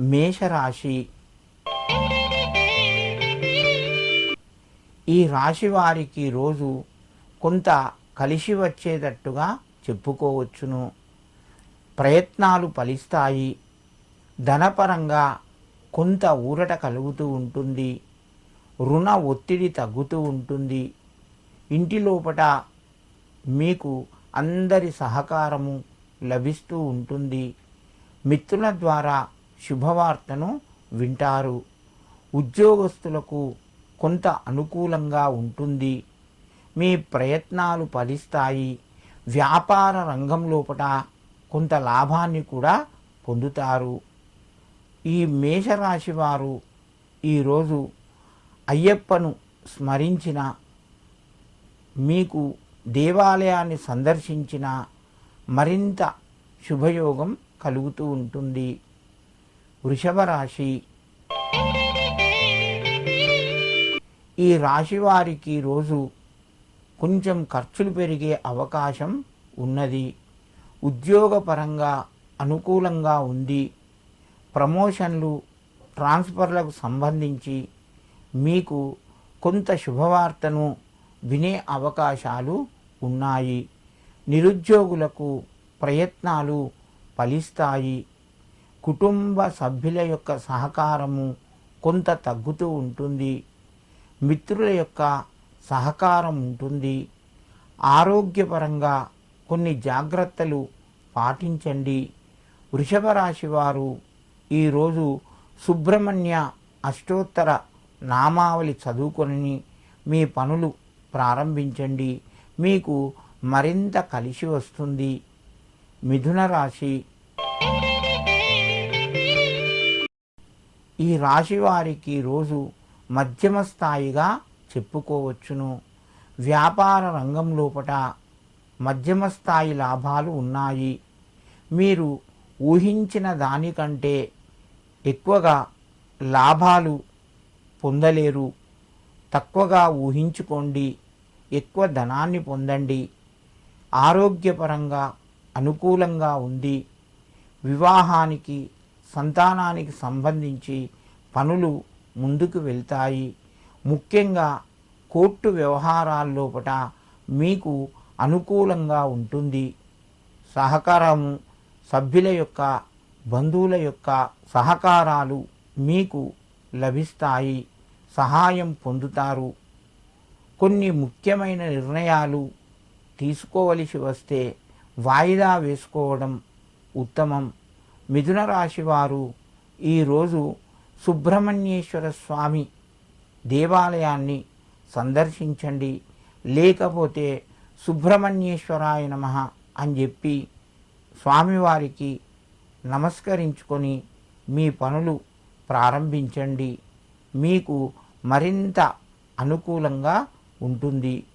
మేషరాశి. ఈ రాశి వారికి రోజు కొంత కలిసి వచ్చేటట్టుగా చెప్పుకోవచ్చును. ప్రయత్నాలు ఫలిస్తాయి. ధనపరంగా కొంత ఊరట కలుగుతూ ఉంటుంది. రుణ ఒత్తిడి తగ్గుతూ ఉంటుంది. ఇంటి లోపట మీకు అందరి సహకారము లభిస్తూ ఉంటుంది. మిత్రుల ద్వారా శుభవార్తను వింటారు. ఉద్యోగస్తులకు కొంత అనుకూలంగా ఉంటుంది. మీ ప్రయత్నాలు ఫలిస్తాయి. వ్యాపార రంగం లోపల కొంత లాభాన్ని కూడా పొందుతారు. ఈ మేషరాశి వారు ఈరోజు అయ్యప్పను స్మరించిన మీకు దేవాలయాన్ని సందర్శించిన మరింత శుభయోగం కలుగుతూ ఉంటుంది. వృషభ రాశి ఈ రాశి వారికి రోజు కొంచెం ఖర్చులు పెరిగే అవకాశం ఉన్నది. ఉద్యోగపరంగా అనుకూలంగా ఉంది. ప్రమోషన్లు ట్రాన్స్ఫర్లకు సంబంధించి మీకు కొంత శుభవార్తను వినే అవకాశాలు ఉన్నాయి. నిరుద్యోగులకు ప్రయత్నాలు ఫలిస్తాయి. కుటుంబ సభ్యుల యొక్క సహకారము కొంత తగ్గుతూ ఉంటుంది. మిత్రుల యొక్క సహకారం ఉంటుంది. ఆరోగ్యపరంగా కొన్ని జాగ్రత్తలు పాటించండి. వృషభ రాశి వారు ఈరోజు సుబ్రహ్మణ్య అష్టోత్తర నామావళి చదువుకొని మీ పనులు ప్రారంభించండి. మీకు మరింత కలిసి వస్తుంది. మిథున రాశి ఈ రాశి వారికి రోజు మధ్యమ స్థాయిగా చెప్పుకోవచ్చును. వ్యాపార రంగం లోపట మధ్యమ స్థాయి లాభాలు ఉన్నాయి. మీరు ఊహించిన దానికంటే ఎక్కువగా లాభాలు పొందలేరు. తక్కువగా ఊహించుకోండి. ఎక్కువ ధనాన్ని పొందండి. ఆరోగ్యపరంగా అనుకూలంగా ఉంది. వివాహానికి సంతానానికి సంబంధించి పనులు ముందుకు వెళ్తాయి. ముఖ్యంగా కోర్టు వ్యవహారాల్లోపట మీకు అనుకూలంగా ఉంటుంది. సహకారము సభ్యుల యొక్క బంధువుల యొక్క సహకారాలు మీకు లభిస్తాయి. సహాయం పొందుతారు. కొన్ని ముఖ్యమైన నిర్ణయాలు తీసుకోవలసి వస్తే వాయిదా వేసుకోవడం ఉత్తమం. మిథున రాశి వారు ఈరోజు సుబ్రహ్మణ్యేశ్వర స్వామి దేవాలయాన్ని సందర్శించండి. లేకపోతే సుబ్రహ్మణ్యేశ్వరాయ నమ అని చెప్పి స్వామివారికి నమస్కరించుకొని మీ పనులు ప్రారంభించండి. మీకు మరింత అనుకూలంగా ఉంటుంది.